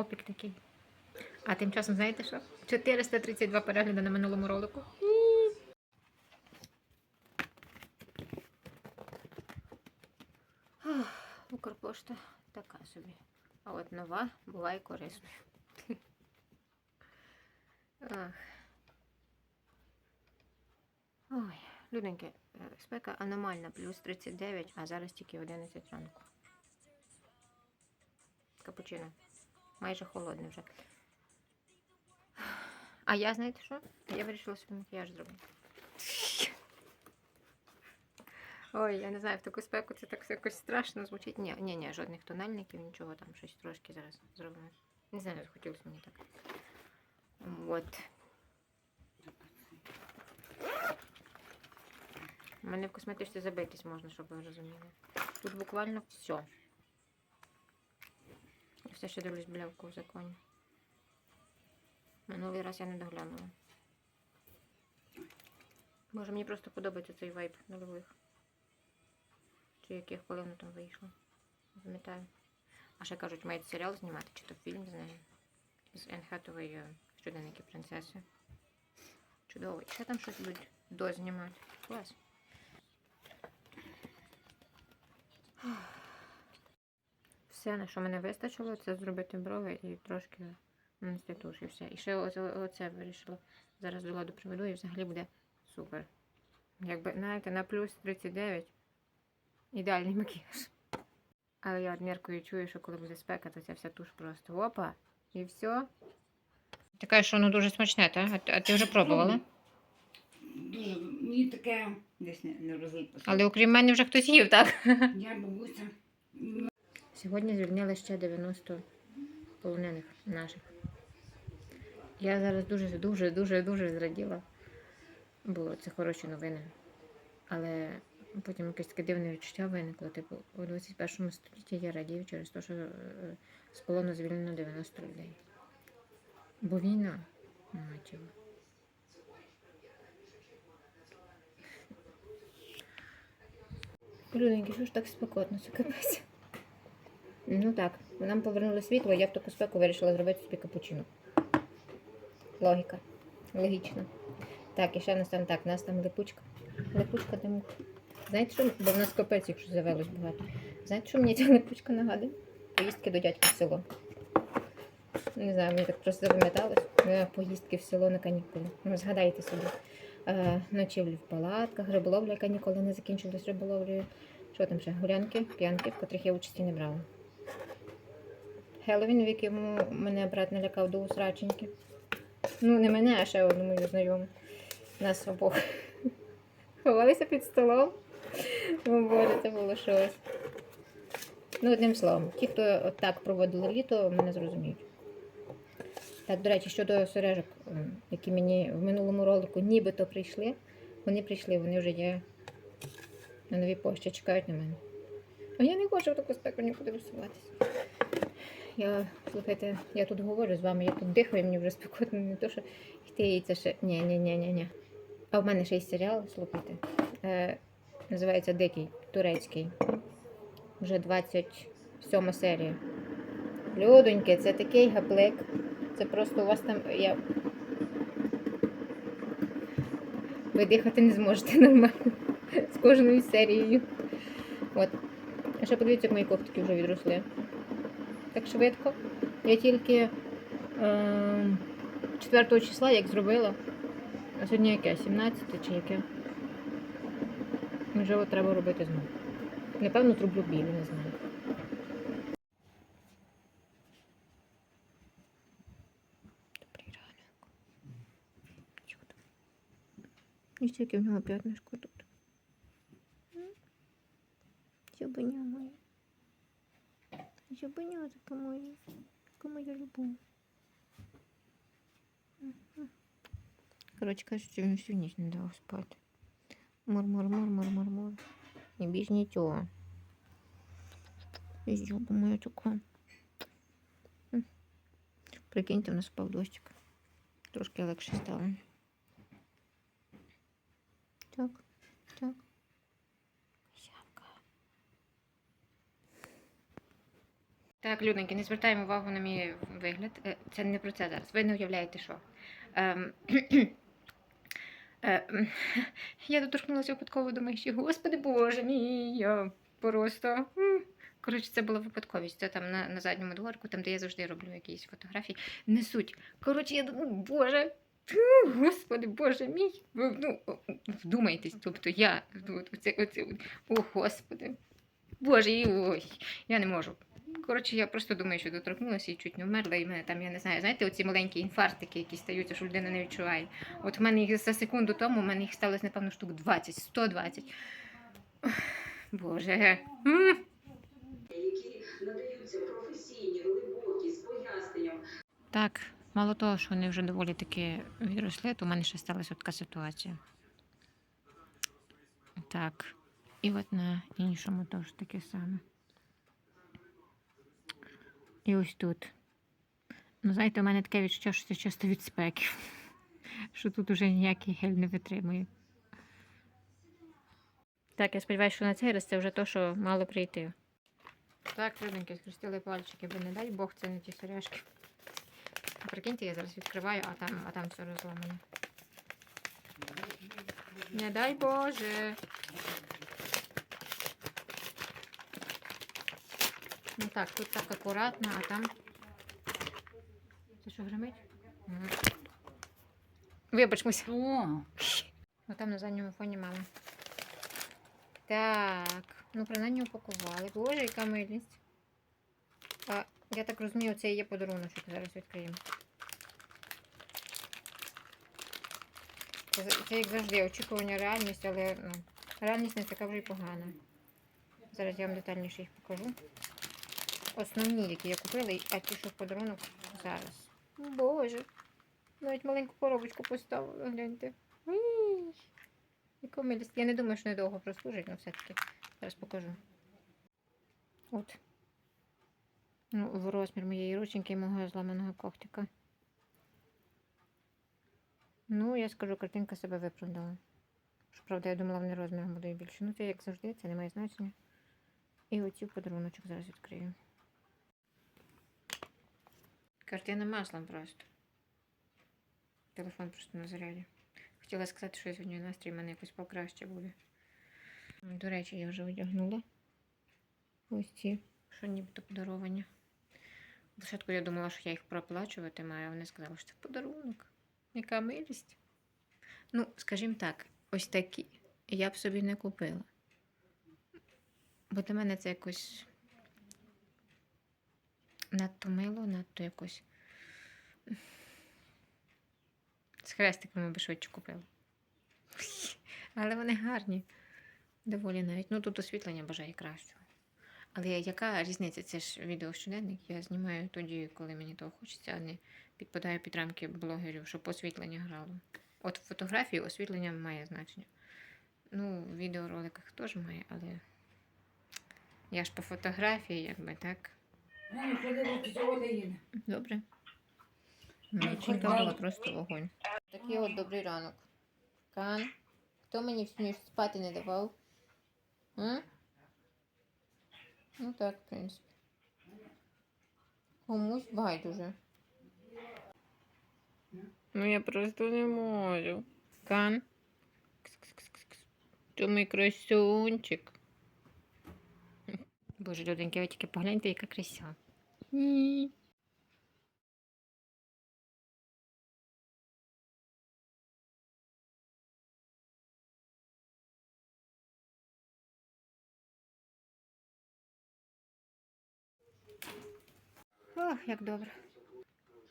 Опік такий. А тим часом, знаєте що? 432 перегляди на минулому ролику. Укрпошта така собі. А от нова буває корисною. Ой, люденьки, е, спека аномальна, плюс 39, а зараз тільки 11 ранку. Капучино. Майже холодне вже. А я, знаєте що? Я вирішила собі макіяж зробити. Ой, я не знаю, в таку спеку це так якось страшно звучить. Ні, ні, ні, жодних тональників, нічого там, щось трошки зараз зробимо. Не знаю, захотілося мені так. От. У мене в косметичці забитись можна, щоб ви розуміли. Тут буквально все. Я все ще дивлюсь блявку в законі. Минулий раз я не доглянула. Може, мені просто подобається цей вайб нульових. Чи яких коли воно там вийшло. Пам'ятаю. А ще кажуть, мають серіал знімати, чи то фільм з нею. З Енн Хетової е, щоденники принцеси. Чудово. І ще там щось будуть дознімати. Клас. Все, на що мене вистачило, це зробити брови і трошки нанести туш і все. І ще оце, вирішила. Зараз до ладу приведу і взагалі буде супер. Якби, знаєте, на плюс 39 ідеальний макіяж. Але я одміркою чую, що коли буде спека, то ця вся туш просто опа, і все. Ти кажеш, що воно дуже смачне, так? А, ти- а ти вже пробувала? Дуже мені таке десь не, не розлипося. Але окрім мене вже хтось їв, так? Я бабуся. Сьогодні звільнили ще 90 полонених наших. Я зараз дуже, дуже, дуже, дуже зраділа. Бо це хороші новини. Але потім якесь таке дивне відчуття виникло. Типу, у 21 столітті я радію через те, що е, з полону звільнено 90 людей. Бо війна, його. Люденьки, що ж так спекотно, це капець. Ну так, нам повернули світло, я в таку спеку вирішила зробити собі капучино. Логіка. Логічно. Так, і ще в нас там так, у нас там липучка. Липучка димух. Знаєте що? Бо в нас капець, якщо завелось багато. Знаєте, що мені ця липучка нагадує? Поїздки до дядька в село. Не знаю, мені так просто запам'яталось. Е, Поїздки в село на канікули. Ну, згадайте собі. Е, ночівлі в палатках, риболовля, яка ніколи не закінчилась риболовлею. Що там ще? Гулянки, п'янки, в котрих я участі не брала. Хеллоуін, в якому мене брат налякав до усраченьки. Ну, не мене, а ще одну мою знайому. Нас обох. Ховалися під столом. О Боже, це було щось. Ну, одним словом, ті, хто так проводили літо, мене зрозуміють. Так, до речі, щодо сережок, ем, які мені в минулому ролику нібито прийшли, вони прийшли, вони вже є на новій пошті, чекають на мене. А я не хочу в таку спеку нікуди висуватися. Я, слухайте, я тут говорю з вами, я тут дихаю, мені вже спекотно, не то, що йти це ще. Ні, ні, ні, ні, ні. А в мене ще є серіал, слухайте. Е, називається Дикий, турецький. Вже 27 серія. Людоньки, це такий гаплик. Це просто у вас там. Я... Ви дихати не зможете нормально з кожною серією. От. А ще подивіться, як мої ковтики вже відросли. Так швидко. Я тільки е, 4 числа як зробила. А сьогодні яке? 17 чи яке? Вже треба робити знову. Напевно, зроблю білі, не знаю. І стільки в нього п'ятнишко тут. Зюбеня моє. Зюбеня така моя. Така моя любов. Коротше кажуть, що він всю ніч не дав спати. Мур-мур-мур-мур-мур-мур. І більш нічого. І зюба моя така. М. Прикиньте, в нас впав дощик. Трошки легше стало. Так, так. Так, люденьки, не звертаємо увагу на мій вигляд. Е, Це не про це зараз. Ви не уявляєте, що. Ем, е, Я доторкнулася випадково до миші. Господи Боже мій, я просто. Коротше, це була випадковість. Це там на, на задньому дворку, там, де я завжди роблю якісь фотографії. Не суть. Коротше, я думаю, Боже. Господи, Боже мій. Ви, Ну, вдумайтесь, тобто я. Оце, оце, о, Господи. Боже, ой, я не можу. Коротше, я просто думаю, що доторкнулася і чуть не вмерла, і в мене там, я не знаю, знаєте, оці маленькі інфарктики, які стаються, що людина не відчуває. От в мене їх за секунду тому, в мене їх сталося, напевно, штук 20, 120. Ох, Боже. Які надаються професійні, глибокі, з поясненням. Так, мало того, що вони вже доволі таки відросли, то в мене ще сталася така ситуація. Так. І от на іншому теж таке саме. І ось тут. Ну, знаєте, у мене таке відчуття, що це часто від спеки. Що тут уже ніякий гель не витримує. Так, я сподіваюся, що на цей раз це вже то, що мало прийти. Так, люденьки, скрестили пальчики, бо не дай Бог, це не ті сережки. А Прикиньте, я зараз відкриваю, а там, а там все розламане. Не дай Боже. Ну так, тут так акуратно, а там. Це що гримить? Ага. Вибачмося. О, Ну там на задньому фоні мама. Так, ну принаймні упакували. Боже, яка милість. А, я так розумію, це і є подарунок, що зараз відкриємо. Це, це як завжди, очікування реальність, але ну, реальність не така вже й погана. Зараз я вам детальніше їх покажу. Основні, які я купила, а ті, що в подарунок зараз. Боже. Навіть маленьку коробочку поставила, гляньте. Яка милість. Я не думаю, що недовго прослужить, але все-таки зараз покажу. От. Ну, в розмір моєї рученьки і мого зламаного когтика. Ну, я скажу, картинка себе виправдала. Щоправда, я думала, вони розміром будуть більше. Ну, це як завжди, це не має значення. І оцю подаруночок зараз відкрию. Картина маслом просто. Телефон просто на заряді. Хотіла сказати, що сьогодні настрій в мене якось покраще буде. До речі, я вже одягнула ось ці, що нібито подаровані. Спочатку я думала, що я їх проплачувати маю, а вони сказали, що це подарунок. Яка милість. Ну, скажімо так, ось такі я б собі не купила. Бо для мене це якось надто мило, надто якось. З хрестиками би швидше купила. Але вони гарні. Доволі навіть. Ну тут освітлення бажає кращого. Але яка різниця? Це ж відео щоденник. Я знімаю тоді, коли мені того хочеться, а не підпадаю під рамки блогерів, щоб освітлення грало. От в фотографії освітлення має значення. Ну, в відеороликах теж має, але я ж по фотографії, якби так. Добре. Начинка була просто вогонь. Такий от добрий ранок. Кан. Хто мені всю спати не давав? А? Ну так, в принципі. Комусь байдуже. Ну я просто не можу. Кан. Кс-кс-кс-кс. Ти мій красунчик. Боже, люденьки, ви тільки погляньте, яка краса. Ні. Ох, як добре.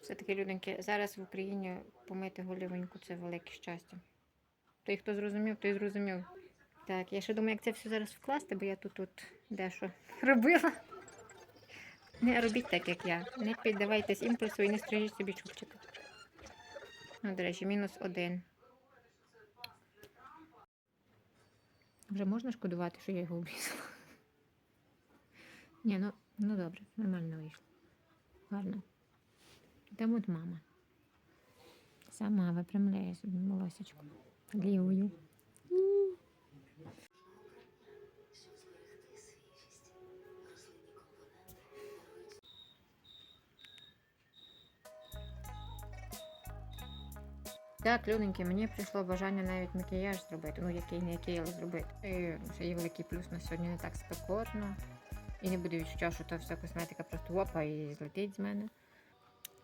Все-таки, люденьки, зараз в Україні помити голівоньку це велике щастя. Той, хто зрозумів, той зрозумів. Так, я ще думаю, як це все зараз вкласти, бо я тут тут дещо робила. Не робіть так, як я. Не піддавайтесь імпульсу і не стрижіть собі чубчика. Ну, до речі, мінус один. Вже можна шкодувати, що я його обрізала? Ні, ну, ну добре, нормально вийшло. Гарно. Там от мама. Сама випрямляє собі волосечко. Лівою. Так, люденьки, мені прийшло бажання навіть макіяж зробити. Ну, який не який, але зробити. І ще є великий плюс на сьогодні не так спекотно. І не буде відчуття, що то вся косметика просто опа і злетить з мене.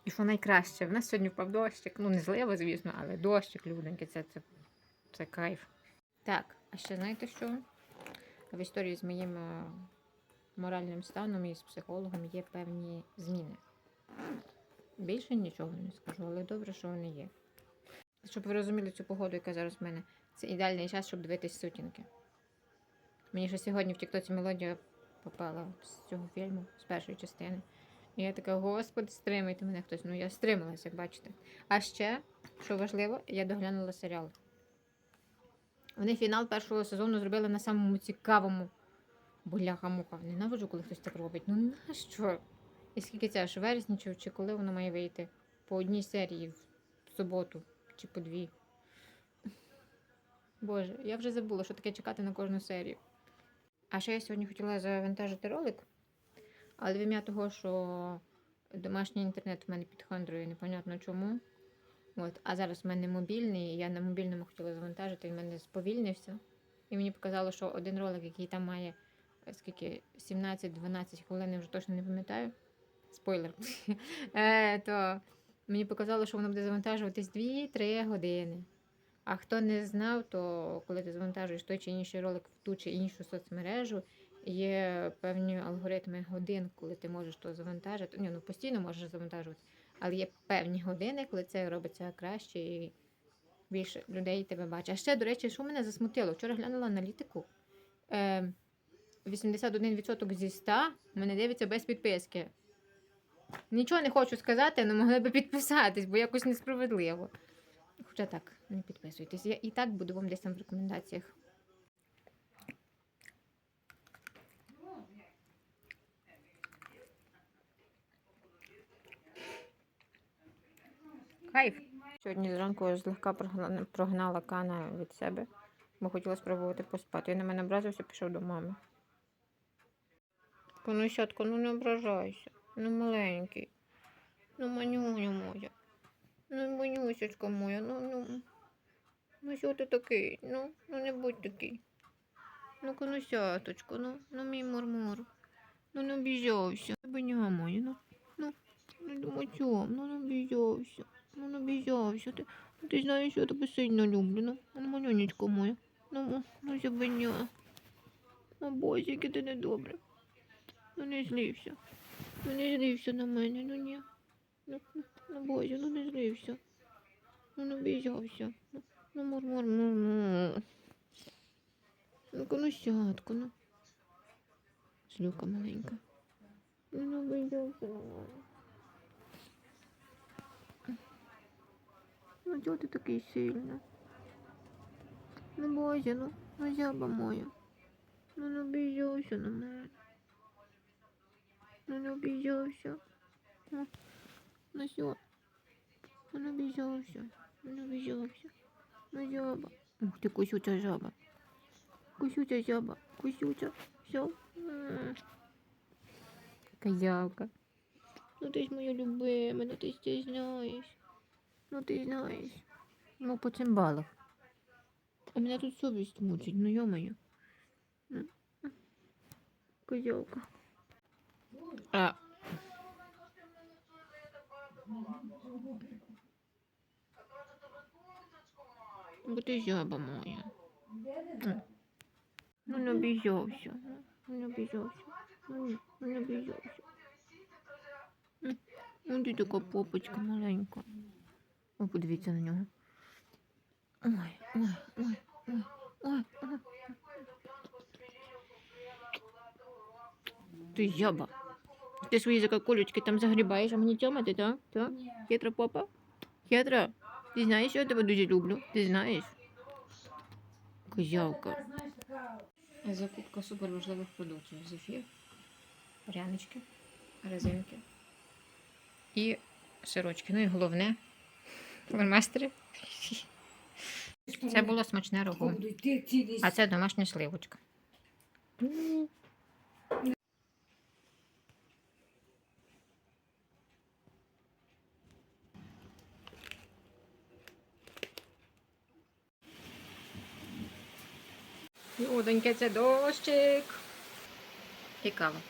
І що найкраще, в нас сьогодні впав дощик. Ну, не злива, звісно, але дощик, люденьки, це, це, це кайф. Так, а ще знаєте що? В історії з моїм е, моральним станом і з психологом є певні зміни. Більше нічого не скажу, але добре, що вони є. Щоб ви розуміли цю погоду, яка зараз в мене, це ідеальний час, щоб дивитись сутінки. Мені ще сьогодні в Тіктоці мелодія попала з цього фільму, з першої частини. І я така, господи, стримайте мене хтось. Ну я стрималась, як бачите. А ще, що важливо, я доглянула серіал. Вони фінал першого сезону зробили на самому цікавому. Бляха-муха. Ненавиджу, коли хтось так робить. Ну нащо? І скільки це аж вересні чи коли воно має вийти? По одній серії в суботу чи по дві. Боже, я вже забула, що таке чекати на кожну серію. А ще я сьогодні хотіла завантажити ролик, але в ім'я того, що домашній інтернет в мене під хандрою, непонятно чому. От, а зараз в мене мобільний, і я на мобільному хотіла завантажити, він в мене сповільнився. І мені показало, що один ролик, який там має е, скільки 17-12 хвилин, я вже точно не пам'ятаю. Спойлер. е, то мені показало, що воно буде завантажуватись 2-3 години. А хто не знав, то коли ти завантажуєш той чи інший ролик в ту чи іншу соцмережу, є певні алгоритми годин, коли ти можеш то завантажити. Ні, ну постійно можеш завантажувати, але є певні години, коли це робиться краще і більше людей тебе бачить. А ще, до речі, що мене засмутило? Вчора глянула аналітику. Е, 81% зі 100 мене дивиться без підписки. Нічого не хочу сказати, але могли би підписатись, бо якось несправедливо. Хоча так, не підписуйтесь. Я і так буду вам десь там в рекомендаціях. Кайф. Сьогодні зранку я злегка прогнала, кана від себе, бо хотіла спробувати поспати. Він на мене образився, пішов до мами. Ну, сятко, ну не ображайся. Ну маленький. Ну манюня моя. Ну, манюсечка моя, ну, ну. Ну, що ти такий? Ну, ну не будь такий. Ну, ну, ну, ну, мій мурмур. Ну, не обіжався. Баня моя, ну, ну, ну, думаю, чом, ну, не обіжався. Ну, не обіжався. Ти, ну, ти знаєш, що я тебе сильно люблю, ну, ну, манюнечко моя. Ну, ну, забаня. О, Боже, яке ти недобре. Ну, не злився. Ну, не злився на мене, ну, ні. Ну, ну, ну, Боже, ну, не злився. Ну, не обіжався. Ну, ну, мур-мур, мур-мур. Ну-ка, ну, сядку, ну. Слюка маленька. Ну, не обіжався на мене. Ну, чого ти такий сильний? Ну, Боже, ну, ну, зяба моя. Ну, не обіжався на мене. Ну, не обіжався. Ну, все. Обіжався. Ну, не обіжався. Ну, жаба. Ух ти, кусюча жаба. Кусюча жаба. Кусюча. Все. Козявка. Ну ти ж моя любима, ну ти ж це знаєш. Ну ти знаєш. Ну, по цим балах. А мене тут совість мучить, ну. Ну, Козявка. А. Бо ти жаба моя. Ну не обіжався. Ну не обіжався. Ну ну не обіжався. Ну ти така попочка маленька. Ой, подивіться на нього. Ой, ой, ой, ой, ой, ой. Ти жаба. Ти свої закакулечки там загрібаєш, а мені тьомати, так? Так? Хитра попа? Хитра? Ти знаєш, я тебе дуже люблю? Ти знаєш? Козявка. Закупка супер важливих продуктів. Зефір, прянички, резинки і сирочки. Ну і головне, фломастери. Це було смачне цілі А це домашня сливочка. Людоньке, це дощик. І кава.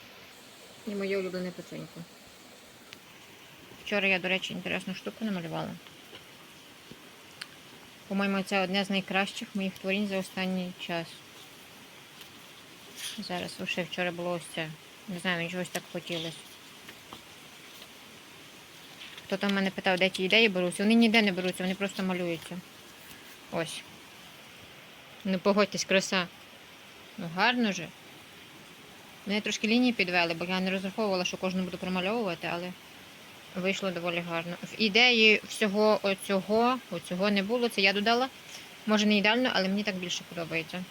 І моє улюблене печенько. Вчора я, до речі, інтересну штуку намалювала. По-моєму, це одне з найкращих моїх творінь за останній час. Зараз лише вчора було ось це. Не знаю, мені чогось так хотілося. Хто там мене питав, де ті ідеї беруться? Вони ніде не беруться, вони просто малюються. Ось. Ну погодьтесь, краса. Ну гарно же. Мене трошки лінії підвели, бо я не розраховувала, що кожну буду промальовувати, але вийшло доволі гарно. В ідеї всього оцього, оцього не було. Це я додала. Може не ідеально, але мені так більше подобається.